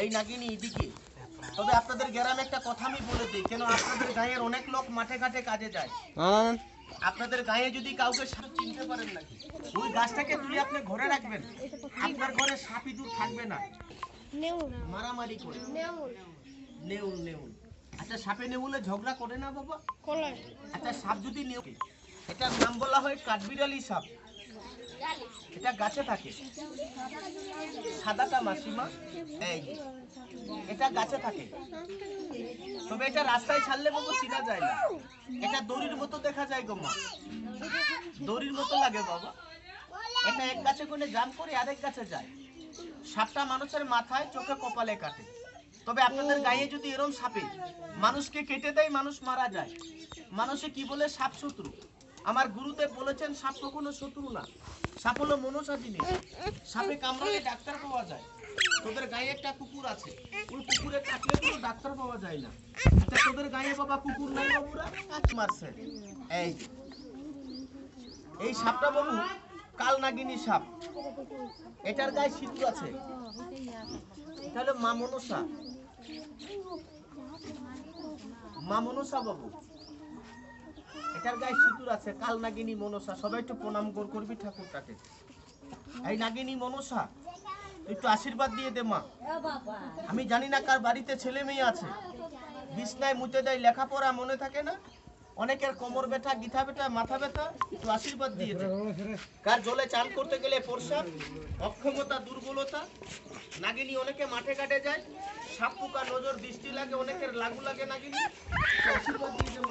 এই নাগিনি এদিকে। তবে আপনাদের গ্রামে একটা কথা আমি বলে দিই কেন আপনাদের গাঁয়ের অনেক লোক মাঠে ঘাটে কাজে যায়? আপনাদের গায়ে যদি কাউকে সাপ চিনতে পারেন নাকি? ওই গাছটাকে তুলে আপনি ঘরে রাখবেন। আপনার ঘরে সাপ ইঁদুর থাকবে না। মারামারি করে। নেউল নেউল। আচ্ছা সাপে নেউলে ঝগড়া করে না বাবা? আচ্ছা সাপ যদি নেউল এটার নাম বলা হয় কাঠবিড়ালি সাপ। এটা গাছে থাকে। সাদাটা মাসিমা, এই এটা গাছে থাকে। তবে এটা রাস্তায় ছাড়লে বাবু চিনা যায় না। এটা দড়ির মতো দেখা যায় গো মা। দড়ির মতো লাগে বাবা। এটা এক গাছে করে জাম করে আরেক গাছে যায়। সাপটা মানুষের মাথায়, চোখে, কপালে কাটে। তবে আপনাদের গায়ে যদি এরম সাপে মানুষকে কেটে দেয়, মানুষ মারা যায়। মানুষে কি বলে? সাপ শত্রু আমার গুরুদেব বলেছেন, সাপ কখনো শত্রু না। সাপ হলো মনসা জিনিস। সাপে কামড়ালে ডাক্তার পাওয়া যায়। তোদের গায়ে একটা কুকুর আছে। ওই কুকুরে কাটলে কোনো ডাক্তার পাওয়া যায় না। আচ্ছা তোদের গায়ে বাবা কুকুর নাই বাবুরা? কাজ মারছে? এই এই সাপটা বাবু, কাল নাগিনী সাপ। এটার গায়ে সিঁদুর আছে। তাহলে হলো মা মনসা। মা মনসা বাবু। এটার গায়ে সিঁদুর আছে, কাল নাগিনী মনসা, সবাই একটু প্রণাম কর করবি ঠাকুরটাকে এই নাগিনী মনসা, একটু আশীর্বাদ দিয়ে দে মা। আমি জানি না কার বাড়িতে ছেলে মেয়ে আছে। বিছনায় মুতে দেয় লেখাপড়া, মনে থাকে না? অনেকের কোমর ব্যথা, গিথা ব্যথা, মাথা ব্যথা, একটু আশীর্বাদ দিয়ে দে। কার জলে চান করতে গেলে প্রসাব অক্ষমতা, দুর্বলতা? নাগিনী অনেকে মাঠে কাটে যায়, সাপ পোকা নজর, দৃষ্টি লাগে, অনেকের লাগু লাগে নাগিনী। আশীর্বাদ দিয়ে।